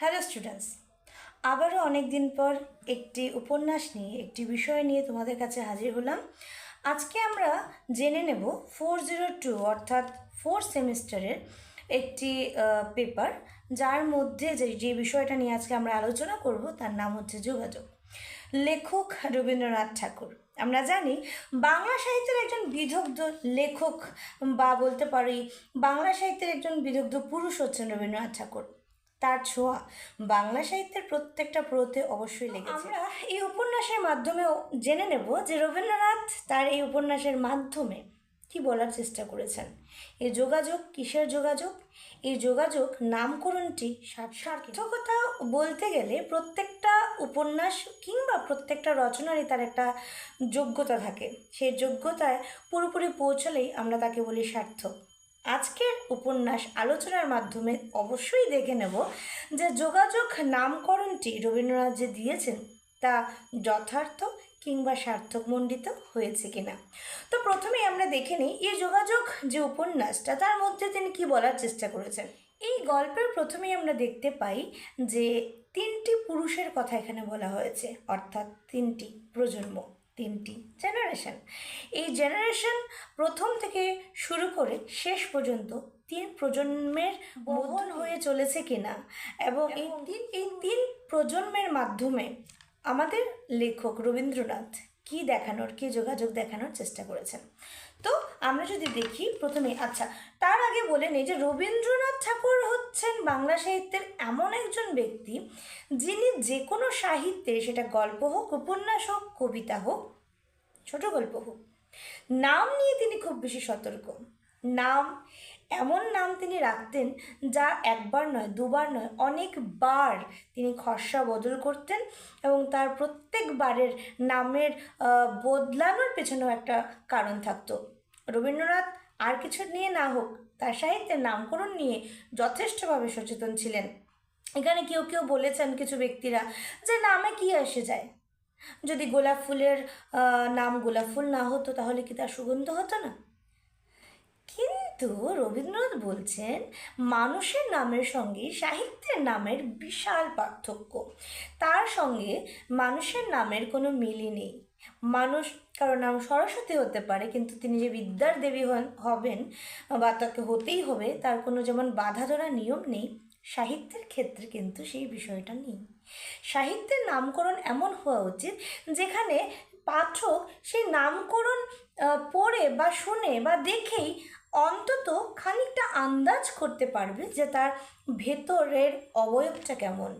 Hello students আবারও অনেক দিন পর একটি উপন্যাস নিয়ে, একটি বিষয় নিয়ে তোমাদের কাছে হাজির হলাম। আজকে আমরা জেনে নেব ফোর জিরো টু অর্থাৎ ফোর সেমিস্টারের একটি পেপার যার মধ্যে যে যে বিষয়টা নিয়ে আজকে আমরা আলোচনা করব, তার নাম হচ্ছে যোগাযোগ। লেখক রবীন্দ্রনাথ ঠাকুর। আমরা জানি বাংলা সাহিত্যের একজন বিদগ্ধ লেখক বা বলতে পারি বাংলা সাহিত্যের একজন বিদগ্ধ পুরুষ হচ্ছেন রবীন্দ্রনাথ ঠাকুর। তার ছোঁয়া। বাংলা সাহিত্যের প্রত্যেকটা প্রতে অবশ্যই লেগেছে। আমরা এই উপন্যাসের মাধ্যমেও জেনে নেব যে রবীন্দ্রনাথ তার এই উপন্যাসের মাধ্যমে কি বলার চেষ্টা করেছেন। এই যোগাযোগ কিসের যোগাযোগ? এই যোগাযোগ নামকরণটি সার- সার্থকতা বলতে গেলে প্রত্যেকটা উপন্যাস কিংবা প্রত্যেকটা রচনারই তার একটা যোগ্যতা থাকে। সেই যোগ্যতায় পুরোপুরি পৌঁছলেই আমরা তাকে বলি সার্থক। আজকের উপন্যাস আলোচনার মাধ্যমে অবশ্যই দেখে নেব যে যোগাযোগ নামকরণটি রবীন্দ্রনাথ যে দিয়েছেন তা যথার্থ কিংবা সার্থকমণ্ডিত হয়েছে কিনা। তো প্রথমেই আমরা দেখে নিই, এই যোগাযোগ যে উপন্যাসটা, তার মধ্যে তিনি কি বলার চেষ্টা করেছেন? এই গল্পের প্রথমেই আমরা দেখতে পাই যে তিনটি পুরুষের কথা এখানে বলা হয়েছে, অর্থাৎ তিনটি প্রজন্ম। তিনটি জেনারেশন এই জেনারেশন প্রথম থেকে শুরু করে শেষ পর্যন্ত তিন প্রজন্মের বহন হয়ে চলেছে কিনা এবং এই তিন এই তিন প্রজন্মের মাধ্যমে আমাদের লেখক রবীন্দ্রনাথ কি দেখানোর কি যোগাযোগ দেখানোর চেষ্টা করেছেন? তো আমরা যদি দেখি প্রথমে আচ্ছা তার আগে বলে নেই যে রবীন্দ্রনাথ ঠাকুর হচ্ছেন বাংলা সাহিত্যের এমন একজন ব্যক্তি যিনি যে কোনো সাহিত্যে সেটা গল্প হোক, উপন্যাস হোক, কবিতা হোক ছোট গল্প হোক, নাম নিয়ে তিনি খুব বেশি সতর্ক। নাম এমন নাম তিনি রাখতেন যা একবার নয়, দুবার নয়, অনেকবার তিনি খসড়া বদল করতেন এবং তার প্রত্যেকবারের নামের বদলানোর পেছনেও একটা কারণ থাকতো। রবীন্দ্রনাথ আর কিছু নিয়ে না হোক, তার সাহিত্যের নামকরণ নিয়ে যথেষ্টভাবে সচেতন ছিলেন। এখানে কেউ কেউ বলেছেন কিছু ব্যক্তিরা যে নামে কি এসে যায়। যদি গোলাপ ফুলের নাম গোলাপ ফুল না হতো, তাহলে কি তার সুগন্ধ হতো না? কিন্তু রবীন্দ্রনাথ বলছেন, মানুষের নামের সঙ্গে সাহিত্যের নামের বিশাল পার্থক্য। তার সঙ্গে মানুষের নামের কোনো মিলই নেই। মানুষ কারও নাম সরস্বতী হতে পারে, কিন্তু তিনি যে বিদ্যার দেবী হবেন বা তাকে হতেই হবে, তার কোনো যেমন বাধা ধরা নিয়ম নেই, সাহিত্যের ক্ষেত্রে কিন্তু সেই বিষয়টা নেই। সাহিত্যের নামকরণ এমন হওয়া উচিত, যেখানে পাঠক সেই নামকরণ পড়ে বা শুনে বা দেখেই অন্তত খানিকটা আন্দাজ করতে পারবে যে তার ভেতরের অবয়বটা কেমন।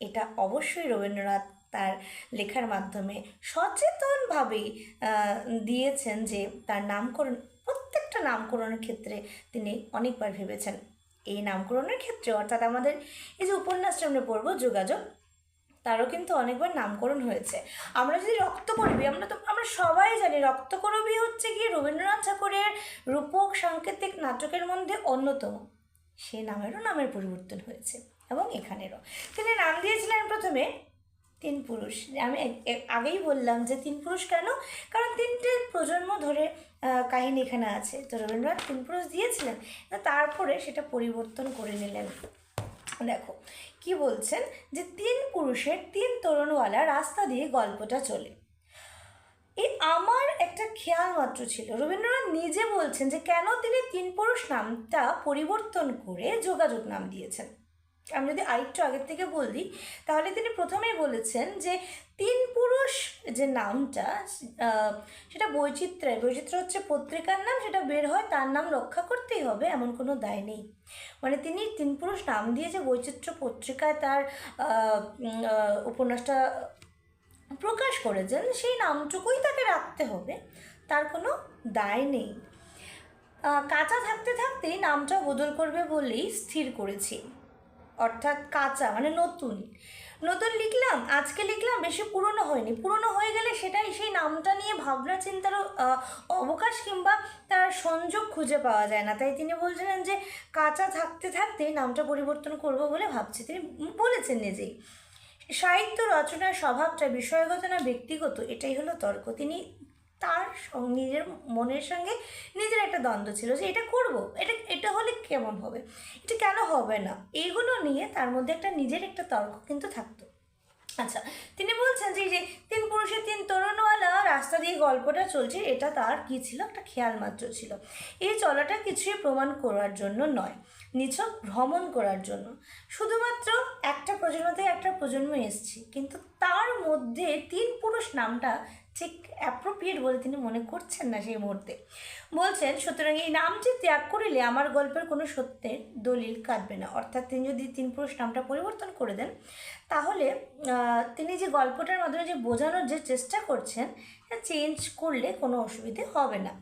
এটা অবশ্যই রবীন্দ্রনাথ তার লেখার মাধ্যমে সচেতনভাবেই আহ, দিয়েছেন যে তার নামকরণ প্রত্যেকটা নামকরণের ক্ষেত্রে তিনি অনেকবার ভেবেছেন। এই নামকরণের ক্ষেত্রে অর্থাৎ আমাদের এই যে উপন্যাসটা আমরা পড়ব যোগাযোগ তারও কিন্তু অনেকবার নামকরণ হয়েছে। আমরা যদি রক্তকরবী, আমরা তো, আমরা সবাই জানি রক্তকরবী হচ্ছে গিয়ে রবীন্দ্রনাথ ঠাকুরের রূপক সাংকেতিক নাটকের মধ্যে অন্যতম। সে নামেরও নামের পরিবর্তন হয়েছে এবং এখানেরও। তিনি নাম দিয়েছিলেন প্রথমে তিন পুরুষ। আমি আগেই বললাম যে তিন পুরুষ কেন? কারণ তিনটে প্রজন্ম ধরে কাহিনী এখানে আছে। তো রবীন্দ্রনাথ তিন পুরুষ দিয়েছিলেন তারপরে সেটা পরিবর্তন করে নিলেন। দেখো কি বলছেন? যে তিন পুরুষের তিন তরুণওয়ালা রাস্তা দিয়ে গল্পটা চলে। এই আমার একটা খেয়াল মাত্র ছিল। রবীন্দ্রনাথ নিজে বলছেন যে কেন তিনি তিন পুরুষ নামটা পরিবর্তন করে যোগাযোগ নাম দিয়েছেন। আমি যদি আরেকটু আগের থেকে বলি, তাহলে তিনি প্রথমেই বলেছেন যে তিন পুরুষ যে নামটা সেটা বৈচিত্র্যের, বৈচিত্র্য হচ্ছে পত্রিকার নাম, সেটা বের হয় তার নাম রক্ষা করতেই হবে, এমন কোনো দায় নেই। মানে তিনি তিন পুরুষ নাম দিয়ে যে বৈচিত্র্য পত্রিকায় তার উপন্যাসটা প্রকাশ করেছেন, সেই নামটুকুই তাকে রাখতে হবে, তার কোনো দায় নেই। কাঁচা থাকতে থাকতেই নামটা বদল করবে বলেই স্থির করেছি। অর্থাৎ কাঁচা মানে নতুন। নতুন লিখলাম আজকে লিখলাম বেশি পুরনো হয়নি। পুরনো হয়ে গেলে সেটাই সেই নামটা নিয়ে ভাবনা চিন্তারও আহ, অবকাশ কিংবা তার সংযোগ খুঁজে পাওয়া যায় না। তাই তিনি বলছিলেন যে কাঁচা থাকতে থাকতেই নামটা পরিবর্তন করব বলে ভাবছি। তিনি বলেছেন নিজেই। সাহিত্য রচনার স্বভাবটা বিষয়গত না ব্যক্তিগত এটাই হলো তর্ক। তিনি তার নিজের মনের সঙ্গে নিজের একটা দ্বন্দ্ব ছিল যে এটা করব, এটা এটা হলে কেমন হবে? এটা কেন হবে না? এইগুলো নিয়ে তার মধ্যে একটা নিজের একটা তর্ক কিন্তু থাকতো। আচ্ছা তিনি বলছেন যে তিন পুরুষের তিন তরুণওয়ালা, রাস্তা দিয়ে গল্পটা চলছে, এটা তার কি ছিল? একটা খেয়াল মাত্র ছিল। এই চলাটা কিছুই প্রমাণ করার জন্য নয়, নিছক ভ্রমণ করার জন্য। শুধুমাত্র একটা প্রজন্ম একটা প্রজন্ম এসছি, কিন্তু তার মধ্যে তিন পুরুষ নামটা ঠিক অ্যাপ্রোপ্রিয়েট বলে তিনি মনে করছেন না সেই মুহূর্তে। বলছেন, সুতরাং এই নামটি ত্যাগ করিলে আমার গল্পের কোনো সত্যের দলিল কাটবে না। অর্থাৎ তিনি যদি তিন পুরুষ নামটা পরিবর্তন করে দেন, তাহলে তিনি যে গল্পটার মাধ্যমে যে বোঝানোর যে চেষ্টা করছেন চেঞ্জ করলে কোনো অসুবিধে হবে না।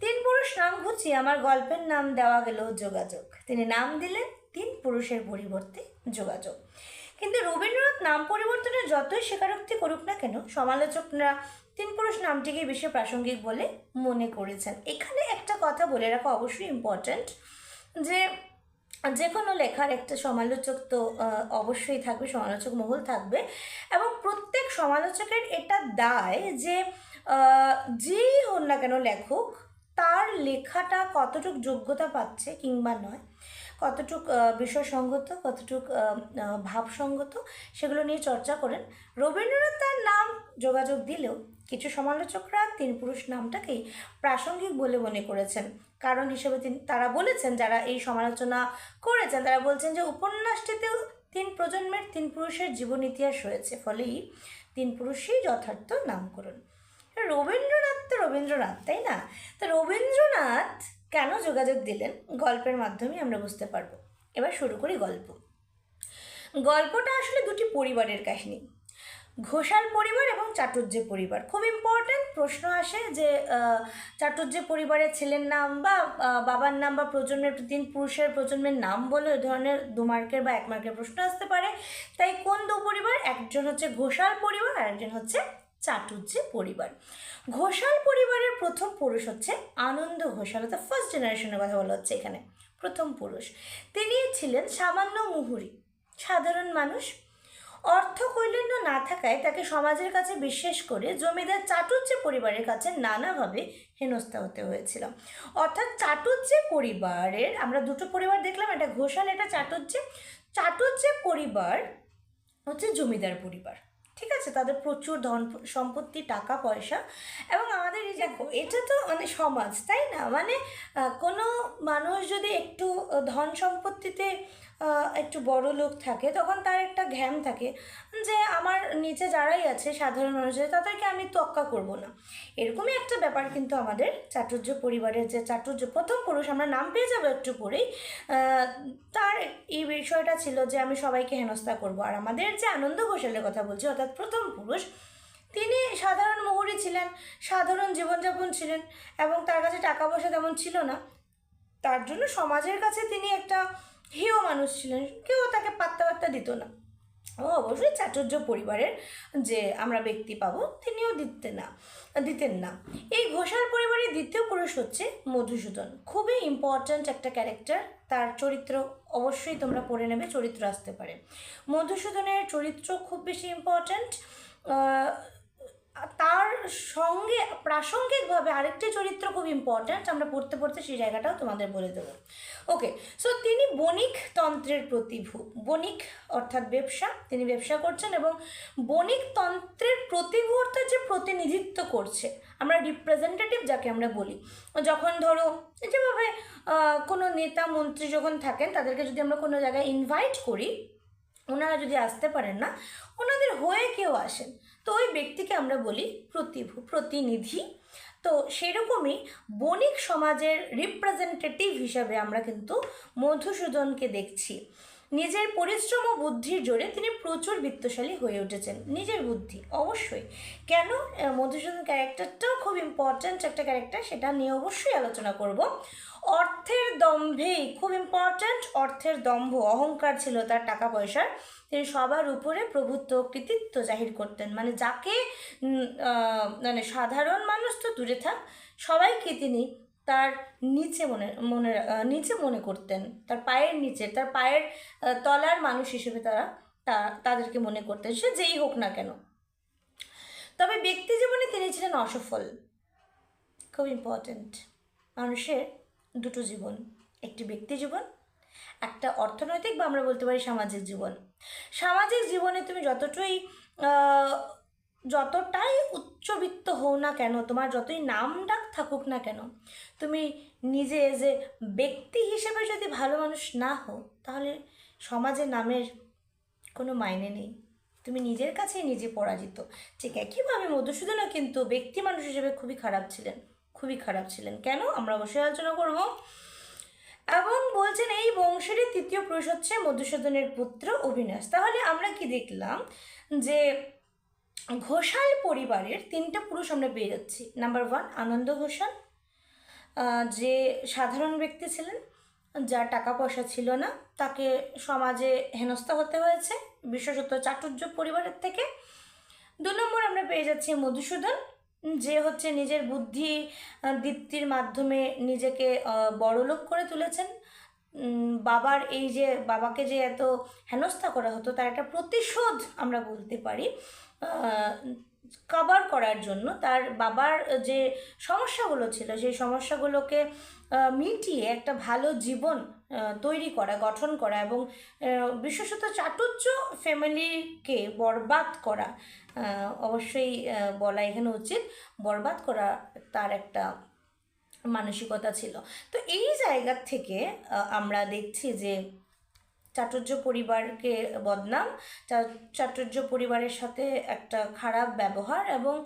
তিন পুরুষ নাম ঘুচিয়ে আমার গল্পের নাম দেওয়া গেল যোগাযোগ। তিনি নাম দিলেন তিন পুরুষের পরিবর্তে যোগাযোগ। কিন্তু রবীন্দ্রনাথ নাম পরিবর্তনের যতই স্বীকারোক্তি করুক না কেন, সমালোচকরা তিন পুরুষ নামটিকে বেশি প্রাসঙ্গিক বলে মনে করেছেন। এখানে একটা কথা বলে রাখা অবশ্যই ইম্পর্ট্যান্ট যে যে কোনো লেখার একটা সমালোচক তো অবশ্যই থাকবে, সমালোচক মহল থাকবে এবং প্রত্যেক সমালোচকের এটা দায় যে যেই হন না কেন লেখক তার লেখাটা কতটুক যোগ্যতা পাচ্ছে কিংবা নয়। কতটুক বিষয়সঙ্গত, কতটুক ভাবসঙ্গত সেগুলো নিয়ে চর্চা করেন। রবীন্দ্রনাথ তার নাম যোগাযোগ দিলেও কিছু সমালোচকরা তিন পুরুষ নামটাকেই প্রাসঙ্গিক বলে মনে করেছেন। কারণ হিসেবে তিনি, তারা বলেছেন, যারা এই সমালোচনা করেছেন, তারা বলছেন যে উপন্যাসটিতেও তিন প্রজন্মের তিন পুরুষের জীবন ইতিহাস রয়েছে, ফলেই তিন পুরুষই যথার্থ নামকরণ। রবীন্দ্রনাথ তো রবীন্দ্রনাথ, তাই না? তো রবীন্দ্রনাথ কেন যোগাযোগ দিলেন গল্পের মাধ্যমে আমরা বুঝতে পারব। এবার শুরু করি গল্প। গল্পটা আসলে দুটি পরিবারের কাহিনী। ঘোষাল পরিবার এবং চাটুর্যে পরিবার। খুব ইম্পর্ট্যান্ট প্রশ্ন আসে যে চাটুর্যে পরিবারের ছেলের নাম বা বাবার নাম বা প্রজন্মের তিন পুরুষের প্রজন্মের নাম বলে এই ধরনের দু মার্কের বা এক মার্কের প্রশ্ন আসতে পারে। তাই কোন দু পরিবার? একজন হচ্ছে ঘোষাল পরিবার আর একজন হচ্ছে চাটুর্যে পরিবার। ঘোষাল পরিবারের প্রথম পুরুষ হচ্ছে আনন্দ ঘোষাল, অর্থাৎ ফার্স্ট জেনারেশনের কথা বলা হচ্ছে এখানে, প্রথম পুরুষ। তিনি ছিলেন সামান্য মুহুরি, সাধারণ মানুষ। অর্থ কৈলন্য না থাকায় তাকে সমাজের কাছে বিশেষ করে জমিদার চাটুর্যে পরিবারের কাছে নানাভাবে হেনস্থা হতে হয়েছিল। অর্থাৎ চাটুর্যে পরিবারের, আমরা দুটো পরিবার দেখলাম এটা ঘোষাল এটা চাটুর্যে চাটুর্যে পরিবার হচ্ছে জমিদার পরিবার। ঠিক আছে? তাদের প্রচুর ধন সম্পত্তি, টাকা, পয়সা এবং আমাদের এই দেখো, এটা তো মানে সমাজ, তাই না? মানে কোনো মানুষ যদি একটু ধন সম্পত্তিতে একটু বড় লোক থাকে, তখন তার একটা ঘ্যাম থাকে যে আমার নিচে যারাই আছে সাধারণ মানুষের, তাদেরকে আমি তোয়াক্কা করব না। এরকমই একটা ব্যাপার কিন্তু আমাদের চাটুর্য পরিবারের যে চাটুর্য, প্রথম পুরুষ, আমরা নাম পেয়ে যাব একটু পরেই তার এই বিষয়টা ছিল যে আমি সবাইকে হেনস্থা করব। আর আমাদের যে আনন্দ ঘোষালের কথা বলছি, অর্থাৎ প্রথম পুরুষ, তিনি সাধারণ মহুরি ছিলেন, সাধারণ জীবনযাপন ছিলেন এবং তার কাছে টাকা পয়সা তেমন ছিল না। তার জন্য সমাজের কাছে তিনি একটা হেয় মানুষ ছিলেন, কেউ তাকে পাত্তা পাত্তা দিত না। ও অবশ্যই চাটুর্য পরিবারের যে আমরা ব্যক্তি পাবো, তিনিও দিতেন না দিতেন না। এই ঘোষাল পরিবারের দ্বিতীয় পুরুষ হচ্ছে মধুসূদন। খুবই ইম্পর্ট্যান্ট একটা ক্যারেক্টার তার চরিত্র অবশ্যই তোমরা পড়ে নেবে, চরিত্র আসতে পারে। মধুসূদনের চরিত্র খুব বেশি ইম্পর্ট্যান্ট তার সঙ্গে প্রাসঙ্গিকভাবে আরেকটি চরিত্র খুব ইম্পর্ট্যান্ট আমরা পড়তে পড়তে সেই জায়গাটাও তোমাদের বলে দেবো। ওকে সো তিনি বণিক তন্ত্রের প্রতিভু, বণিক অর্থাৎ ব্যবসা, তিনি ব্যবসা করছেন এবং বণিক তন্ত্রের প্রতিভু অর্থাৎ যে প্রতিনিধিত্ব করছে, আমরা রিপ্রেজেন্টেটিভ যাকে আমরা বলি। যখন ধরো, যেভাবে কোনো নেতা, মন্ত্রী যখন থাকেন, তাদেরকে যদি আমরা কোনো জায়গায় ইনভাইট করি, ওনারা যদি আসতে পারেন না, ওনাদের হয়ে কেউ আসেন তো ওই ব্যক্তিকে আমরা বলি প্রতিভু, প্রতিনিধি। তো সেরকমই বণিক সমাজের রিপ্রেজেন্টেটিভ হিসাবে আমরা কিন্তু মধুসূদনকে দেখছি। নিজের পরিশ্রম ও বুদ্ধির জোরে তিনি প্রচুর বিত্তশালী হয়ে উঠেছেন, নিজের বুদ্ধি, অবশ্যই। কেন? মধুসূদন ক্যারেক্টারটাও খুব ইম্পর্ট্যান্ট একটা ক্যারেক্টার সেটা নিয়ে অবশ্যই আলোচনা করব। অর্থের দম্ভেই খুব ইম্পর্ট্যান্ট অর্থের দম্ভ, অহংকার ছিল তার টাকা পয়সার। তিনি সবার উপরে প্রভুত্ব কৃতিত্ব জাহির করতেন। মানে যাকে মানে সাধারণ মানুষ তো দূরে থাক, সবাইকে তিনি তার নিচে মনে মনে নিচে মনে করতেন। তার পায়ের নিচে, তার পায়ের তলার মানুষ হিসেবে তারা তাদেরকে মনে করতেন। সে যেই হোক না কেন। তবে ব্যক্তি জীবনে তিনি ছিলেন অসফল। খুব ইম্পর্ট্যান্ট মানুষের দুটো জীবন, একটি ব্যক্তি জীবন একটা অর্থনৈতিক বা আমরা বলতে পারি সামাজিক জীবন। সামাজিক জীবনে তুমি যতটাই যতটাই উচ্চবিত্ত হও না কেন, তোমার যতই নাম ডাক থাকুক না কেন, তুমি নিজে যে ব্যক্তি হিসেবে যদি ভালো মানুষ না হও, তাহলে সমাজে নামের কোনো মাইনে নেই। তুমি নিজের কাছেই নিজে পরাজিত। ঠিক একইভাবে মধুসূদনও কিন্তু ব্যক্তি মানুষ হিসেবে খুবই খারাপ ছিলেন, খুবই খারাপ ছিলেন। কেন? আমরা অবশ্যই আলোচনা করব এবং বলছেন এই বংশেরই তৃতীয় পুরুষ হচ্ছে মধুসূদনের পুত্র অবিনাশ। তাহলে আমরা কি দেখলাম যে ঘোষাল পরিবারের তিনটা পুরুষ আমরা পেয়ে যাচ্ছি। নাম্বার ওয়ান আনন্দ ঘোষাল যে সাধারণ ব্যক্তি ছিলেন, যার টাকা পয়সা ছিল না, তাকে সমাজে হেনস্থা হতে হয়েছে, বিশেষত চাটুর্য পরিবারের থেকে। দু নম্বর আমরা পেয়ে যাচ্ছি মধুসূদন যে হচ্ছে নিজের বুদ্ধি দীপ্তির মাধ্যমে নিজেকে বড়লোক করে তুলেছেন। বাবার এই যে, বাবাকে যে এত হেনস্থা করা হতো, তার একটা প্রতিশোধ আমরা বলতে পারি কভার করার জন্য। তার বাবার যে সমস্যাগুলো ছিল, সেই সমস্যাগুলোকে মিটিয়ে একটা ভালো জীবন তৈরি করা, গঠন করা এবং বিশেষত চাটুর্য ফ্যামিলিকে বরবাদ করা অবশ্যই বলা এখানে উচিত। বরবাদ করা তার একটা মানসিকতা ছিল। তো এই জায়গা থেকে আমরা দেখছি যে চাটুর্য পরিবারকে বদনাম চাটুর্য পরিবারের সাথে একটা খারাপ ব্যবহার এবং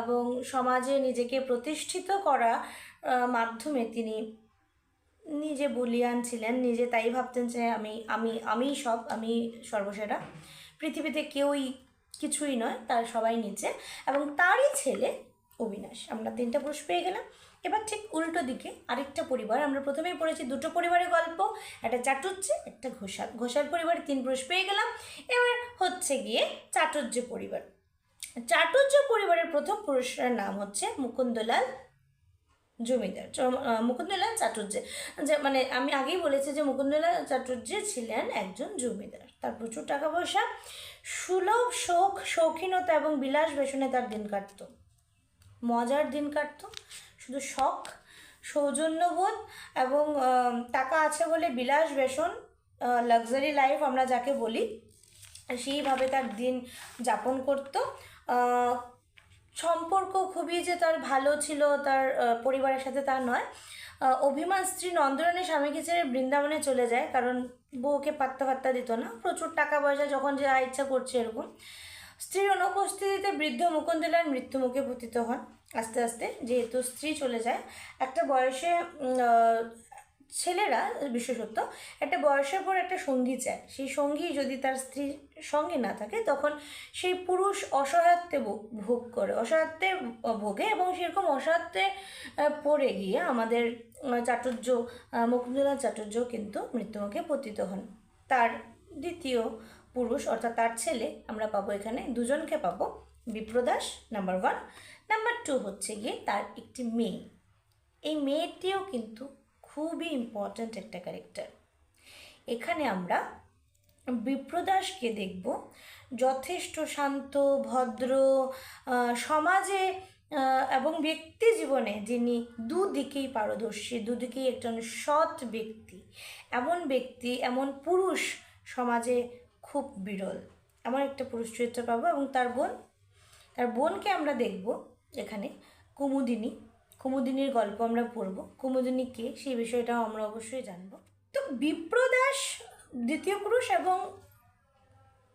এবং সমাজে নিজেকে প্রতিষ্ঠিত করা মাধ্যমে তিনি নিজে বলিয়ান ছিলেন, নিজে তাই ভাবতেন যে আমি আমি আমিই সব, আমি সর্বসেরা। পৃথিবীতে কেউই কিছুই নয়, তার সবাই নিচে। এবং তারই ছেলে অবিনাশ। আমরা তিনটা পুরুষ পেয়ে গেলাম। এবার ঠিক উল্টো দিকে আরেকটা পরিবার। আমরা প্রথমেই পড়েছি দুটো পরিবারের গল্প, একটা চাটুর্য, একটা ঘোষাল ঘোষাল পরিবারে তিন পুরুষ পেয়ে গেলাম। এবার হচ্ছে গিয়ে চাটুর্য পরিবার। চাটুর্য পরিবারের প্রথম পুরুষের নাম হচ্ছে মুকুন্দলাল জমিদার মুকুন্দলাল চাটুর্য। যে মানে আমি আগেই বলেছি যে মুকুন্দলাল চাটুর্য ছিলেন একজন জমিদার। তার প্রচুর টাকা পয়সা, সুলভ শোক, শৌখিনতা এবং বিলাস বেসনে তার দিন কাটতো। মজার দিন কাটতো। শুধু শখ, সৌজন্যবোধ এবং টাকা আছে বলে বিলাস বেসন লাক্সারি লাইফ আমরা যাকে বলি, সেইভাবে তার দিন যাপন করত। সম্পর্ক খুবই যে তার ভালো ছিল, তার পরিবারের সাথে তা নয়। অভিমান স্ত্রী নন্দরানী স্বামীকে ছেড়ে বৃন্দাবনে চলে যায়, কারণ বউকে পাত্তা পাত্তা দিত না। প্রচুর টাকা পয়সা যখন যা ইচ্ছা করছে এরকম। স্ত্রীর অনুপস্থিতিতে বৃদ্ধ মুকুন্দলাল মৃত্যুমুখে পতিত হন। আস্তে আস্তে যেহেতু স্ত্রী চলে যায়, একটা বয়সে ছেলেরা বিশেষত একটা বয়সের পর একটা সঙ্গী চায়। সেই সঙ্গী যদি তার স্ত্রীর সঙ্গে না থাকে, তখন সেই পুরুষ অসহায়ত্বে ভোগ করে। অসহায়ত্বে ভোগে এবং সেরকম অসহায়ত্বে পড়ে গিয়ে আমাদের চাটুর্য মুকুন্দলাল চাটুর্য কিন্তু মৃত্যুমুখে পতিত হন। তার দ্বিতীয় পুরুষ, অর্থাৎ তার ছেলে, আমরা পাবো এখানে দুজনকে পাবো। Bipradas, number one. Number two হচ্ছে গিয়ে তার একটি মেয়ে। এই মেয়েটিও কিন্তু খুবই ইম্পর্ট্যান্ট একটা ক্যারেক্টার এখানে আমরা বিপ্রদাসকে দেখব। যথেষ্ট শান্ত, ভদ্র সমাজে এবং ব্যক্তি জীবনে যিনি দুদিকেই পারদর্শী, দুদিকেই একজন সৎ ব্যক্তি। এমন ব্যক্তি, এমন পুরুষ সমাজে খুব বিরল। এমন একটা পুরুষ চরিত্র পাবো এবং তার বোন, তার বোনকে আমরা দেখব এখানে, কুমুদিনী। কুমুদিনীর গল্প আমরা পড়ব। কুমুদিনী কে, সেই বিষয়টাও আমরা অবশ্যই জানব। তো বিপ্রদাস দ্বিতীয় পুরুষ এবং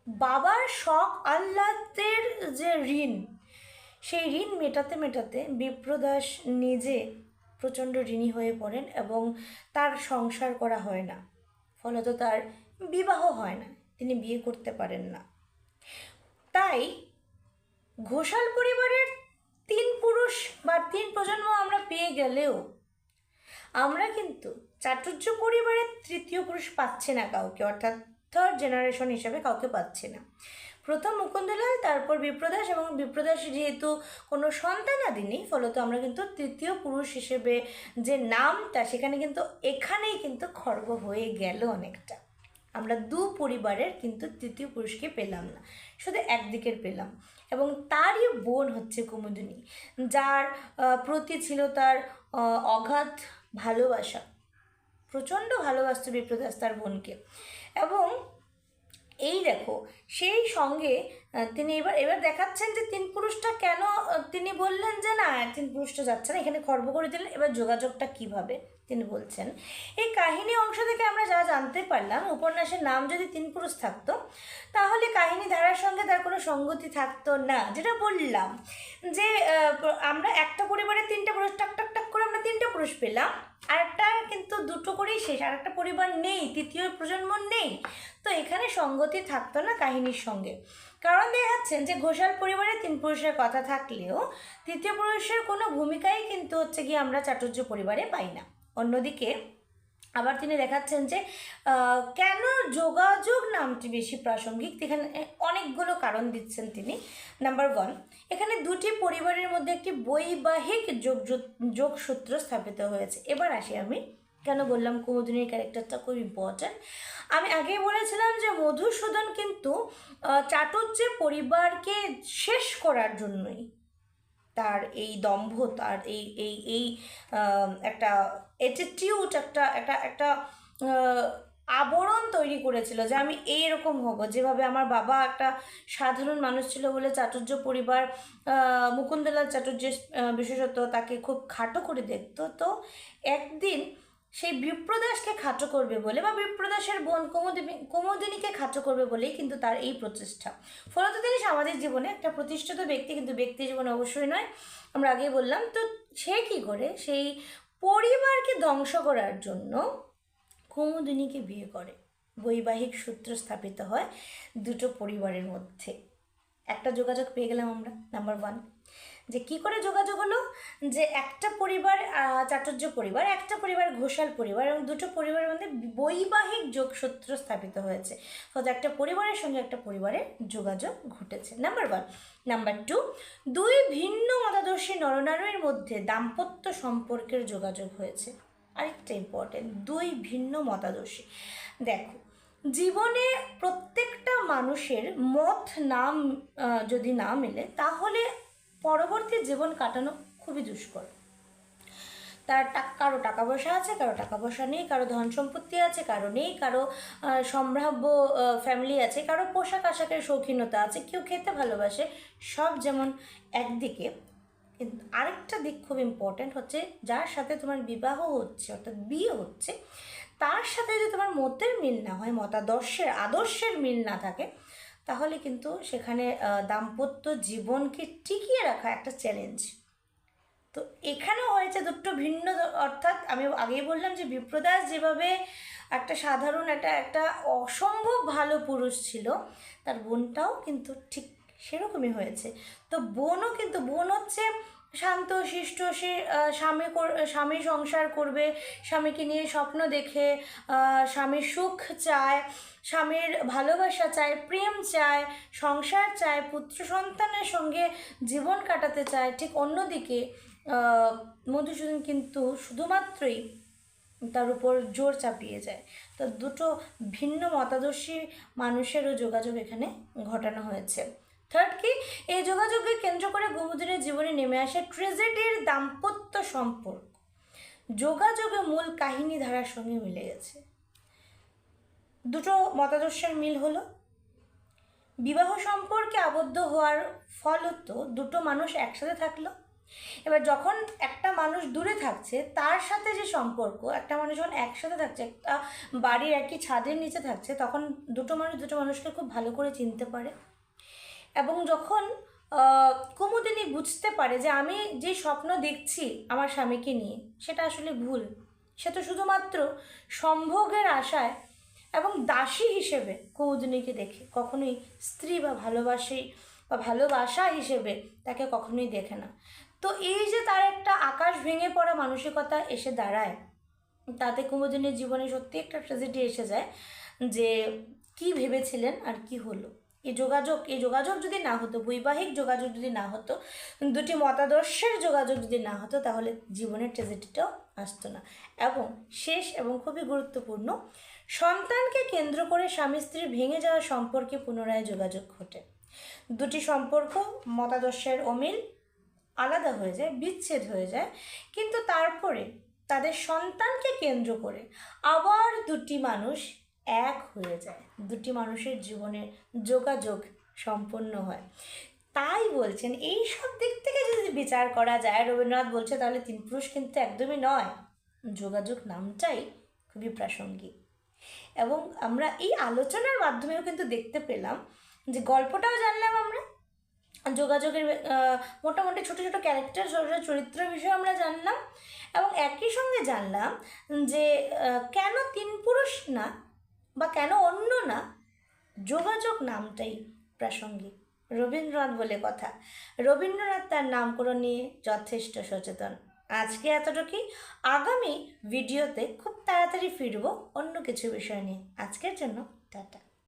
বাবার শখ আহ্লাদের যে ঋণ, সেই ঋণ মেটাতে মেটাতে বিপ্রদাস নিজে প্রচণ্ড ঋণী হয়ে পড়েন এবং তার সংসার করা হয় না। ফলত তার বিবাহ হয় না, তিনি বিয়ে করতে পারেন না। তাই ঘোষাল পরিবারের তিন পুরুষ বা তিন প্রজন্ম আমরা পেয়ে গেলেও, আমরা কিন্তু চাটুর্য পরিবারের তৃতীয় পুরুষ পাচ্ছে না কাউকে, অর্থাৎ থার্ড জেনারেশন হিসাবে কাউকে পাচ্ছে না। প্রথম মুকুন্দলাল, তারপর বিপ্রদাস এবং বিপ্রদাস যেহেতু কোনো সন্তানাদি নেই, ফলত আমরা কিন্তু তৃতীয় পুরুষ হিসেবে যে নামটা, সেখানে কিন্তু এখানেই কিন্তু খর্ব হয়ে গেল অনেকটা। আমরা দু পরিবারের কিন্তু তৃতীয় পুরুষকে পেলাম না, শুধু একদিকের পেলাম। এবং তারই বোন হচ্ছে কুমুদিনী, যার প্রতি ছিল তার অগাধ ভালোবাসা, প্রচণ্ড ভালোবাসত বিপ্রদাস তার বোনকে। এবং এই দেখো, সেই সঙ্গে তিনি এবার এবার দেখাচ্ছেন যে তিন পুরুষটা কেন তিনি বললেন যে না তিন পুরুষটা যাচ্ছে না, এখানে খর্ব করে দিলেন, এবার যোগাযোগটা কীভাবে? তিনি বলছেন, এই কাহিনী অংশ থেকে আমরা যা জানতে পারলাম, উপন্যাসের নাম যদি তিন পুরুষ থাকতো, তাহলে কাহিনী ধারার সঙ্গে তার কোনো সঙ্গতি থাকতো না। যেটা বললাম যে আমরা একটা পরিবারে তিনটে পুরুষ, টাক টাক টাক করে আমরা তিনটে পুরুষ পেলাম। আর একটা কিন্তু দুটো করেই শেষ আর একটা পরিবার নেই, তৃতীয় প্রজন্ম নেই। তো এখানে সঙ্গতি থাকতো না কাহিনীর সঙ্গে। কারণ দেখাচ্ছেন যে, ঘোষাল পরিবারে তিন পুরুষের কথা থাকলেও, তৃতীয় পুরুষের কোনো ভূমিকাই কিন্তু হচ্ছে গিয়ে আমরা চাটুর্য পরিবারে পাই না। অন্যদিকে আবার তিনি দেখাচ্ছেন যে কেন যোগাযোগ নামটি বেশি প্রাসঙ্গিক? এখানে অনেকগুলো কারণ দিচ্ছেন তিনি। নাম্বার ওয়ান এখানে দুটি পরিবারের মধ্যে একটি বৈবাহিক যোগ যোগসূত্র স্থাপিত হয়েছে। এবার আসি আমি। কেন বললাম কুমুদিনীর ক্যারেক্টারটা খুব ইম্পর্ট্যান্ট আমি আগেই বলেছিলাম যে, মধুসূদন কিন্তু চাটুর্যের পরিবারকে শেষ করার জন্যই তার এই দম্ভ, তার এই এই এই একটা অ্যাটিটিউড একটা একটা একটা আবরণ তৈরি করেছিল যে আমি এইরকম হব। যেভাবে আমার বাবা একটা সাধারণ মানুষ ছিল বলে চাটুর্য পরিবার মুকুন্দলাল চাটুর্য বিশেষত তাকে খুব খাটো করে দেখত। তো একদিন সেই বিপ্রদাসকে খাটো করবে বলে বা বিপ্রদাসের বোন কুমুদিনী, কুমুদিনীকে খাটো করবে বলেই কিন্তু তার এই প্রচেষ্টা। ফলত তিনি সামাজিক জীবনে একটা প্রতিষ্ঠিত ব্যক্তি, কিন্তু ব্যক্তি জীবনে অবশ্যই নয়। আমরা আগেই বললাম, তো সে কি করে? সেই পরিবারকে ধ্বংস করার জন্য কুমুদিনীকে বিয়ে করে। বৈবাহিক সূত্র স্থাপিত হয় দুটো পরিবারের মধ্যে। একটা যোগাযোগ পেয়ে গেলাম আমরা নাম্বার ওয়ান যে কি করে যোগাযোগ হলো? যে একটা পরিবার চাটুর্য পরিবার, একটা পরিবার ঘোষাল পরিবার এবং দুটো পরিবারের মধ্যে বৈবাহিক যোগসূত্র স্থাপিত হয়েছে। অর্থাৎ একটা পরিবারের সঙ্গে একটা পরিবারের যোগাযোগ ঘটেছে। নাম্বার ওয়ান নাম্বার টু দুই ভিন্ন মতাদর্শী নরনারীর মধ্যে দাম্পত্য সম্পর্কের যোগাযোগ হয়েছে। আরেকটা ইম্পর্টেন্ট দুই ভিন্ন মতাদর্শী। দেখো, জীবনে প্রত্যেকটা মানুষের মত নাম যদি না মেলে, তাহলে পরবর্তী জীবন কাটানো খুবই দুষ্কর। তার কারও টাকা পয়সা আছে, কারও টাকা পয়সা নেই, কারও ধন সম্পত্তি আছে, কারও নেই, কারও সম্ভাব্য ফ্যামিলি আছে, কারও পোশাক আশাকের শৌখিনতা আছে, কেউ খেতে ভালোবাসে, সব যেমন একদিকে। কিন্তু আরেকটা দিক খুব ইম্পর্ট্যান্ট হচ্ছে, যার সাথে তোমার বিবাহ হচ্ছে, অর্থাৎ বিয়ে হচ্ছে, তার সাথে যদি তোমার মতের মিল না হয়, মতাদর্শের, আদর্শের মিল না থাকে তাহলে কিন্তু সেখানে দাম্পত্য জীবনকে টিকিয়ে রাখা একটা চ্যালেঞ্জ তো এখানেও হয়েছে দুটো ভিন্ন অর্থাৎ আমি আগেই বললাম যে বিপ্রদাস যেভাবে একটা সাধারণ একটা একটা অসম্ভব ভালো পুরুষ ছিল, তার বোনটাও কিন্তু ঠিক সেরকমই হয়েছে। তো বোনও কিন্তু, বোন হচ্ছে শান্ত, শিষ্ট, সে স্বামী স্বামী সংসার করবে, স্বামীকে নিয়ে স্বপ্ন দেখে স্বামীর সুখ চায়, স্বামীর ভালোবাসা চায়, প্রেম চায়, সংসার চায়, পুত্র সন্তানের সঙ্গে জীবন কাটাতে চায়। ঠিক অন্যদিকে মধুসূদন কিন্তু শুধুমাত্রই তার উপর জোর চাপিয়ে যায়। তো দুটো ভিন্ন মতাদর্শী মানুষেরও যোগাযোগ এখানে ঘটানো হয়েছে। থার্ড কি? এই যোগাযোগকে কেন্দ্র করে গোমুদিনের জীবনে নেমে আসে ট্রেজেডির দাম্পত্য সম্পর্ক। যোগাযোগে মূল কাহিনী ধারার সঙ্গে মিলে গেছে। দুটো মতাদর্শের মিল হলো, বিবাহ সম্পর্কে আবদ্ধ হওয়ার ফলত দুটো মানুষ একসাথে থাকল। এবার যখন একটা মানুষ দূরে থাকছে, তার সাথে যে সম্পর্ক, একটা মানুষ যখন একসাথে থাকছে, একটা বাড়ির একই ছাদের নিচে থাকছে, তখন দুটো মানুষ দুটো মানুষকে খুব ভালো করে চিনতে পারে। এবং যখন কুমুদিনী বুঝতে পারে যে আমি যে স্বপ্ন দেখছি আমার স্বামীকে নিয়ে, সেটা আসলে ভুল। সে তো শুধুমাত্র সম্ভোগের আশায় এবং দাসী হিসেবে কুমুদিনীকে দেখে, কখনোই স্ত্রী বা ভালোবাসি বা ভালোবাসা হিসেবে তাকে কখনোই দেখে না। তো এই যে তার একটা আকাশ ভেঙে পড়া মানসিকতা এসে দাঁড়ায়, তাতে কুমুদিনীর জীবনে সত্যি একটা ট্রেজেডি এসে যায় যে কি ভেবেছিলেন আর কি হলো। এই যোগাযোগ এই যোগাযোগ যদি না হতো, বৈবাহিক যোগাযোগ যদি না হতো, দুটি মতাদর্শের যোগাযোগ যদি না হতো, তাহলে জীবনের ট্রেজেডিটাও আসতো না। এবং শেষ এবং খুবই গুরুত্বপূর্ণ, সন্তানকে কেন্দ্র করে স্বামী স্ত্রীর ভেঙে যাওয়া সম্পর্কে পুনরায় যোগাযোগ ঘটে। দুটি সম্পর্ক মতাদর্শের অমিল, আলাদা হয়ে যায়, বিচ্ছেদ হয়ে যায়, কিন্তু তারপরে তাদের সন্তানকে কেন্দ্র করে আবার দুটি মানুষ এক হয়ে যায়। দুটি মানুষের জীবনের যোগাযোগ সম্পন্ন হয়। তাই বলছেন, এই সব দিক থেকে যদি বিচার করা যায়, রবীন্দ্রনাথ বলছে, তাহলে তিন পুরুষ কিন্তু একদমই নয়। যোগাযোগ নামটাই খুবই প্রাসঙ্গিক। এবং আমরা এই আলোচনার মাধ্যমেও কিন্তু দেখতে পেলাম যে গল্পটাও জানলাম আমরা। যোগাযোগের মোটামুটি ছোটো ছোটো ক্যারেক্টার ছোটো ছোটো চরিত্র বিষয়ে আমরা জানলাম। এবং একই সঙ্গে জানলাম যে কেন তিন পুরুষ না বা কেন অন্য না? যোগাযোগ নামটাই প্রাসঙ্গিক। রবীন্দ্রনাথ বলে কথা, রবীন্দ্রনাথ তার নামকরণ নিয়ে যথেষ্ট সচেতন। আজকে এতটুকুই। আগামী ভিডিওতে খুব তাড়াতাড়ি ফিরবো অন্য কিছু বিষয় নিয়ে। আজকের জন্য টাটা।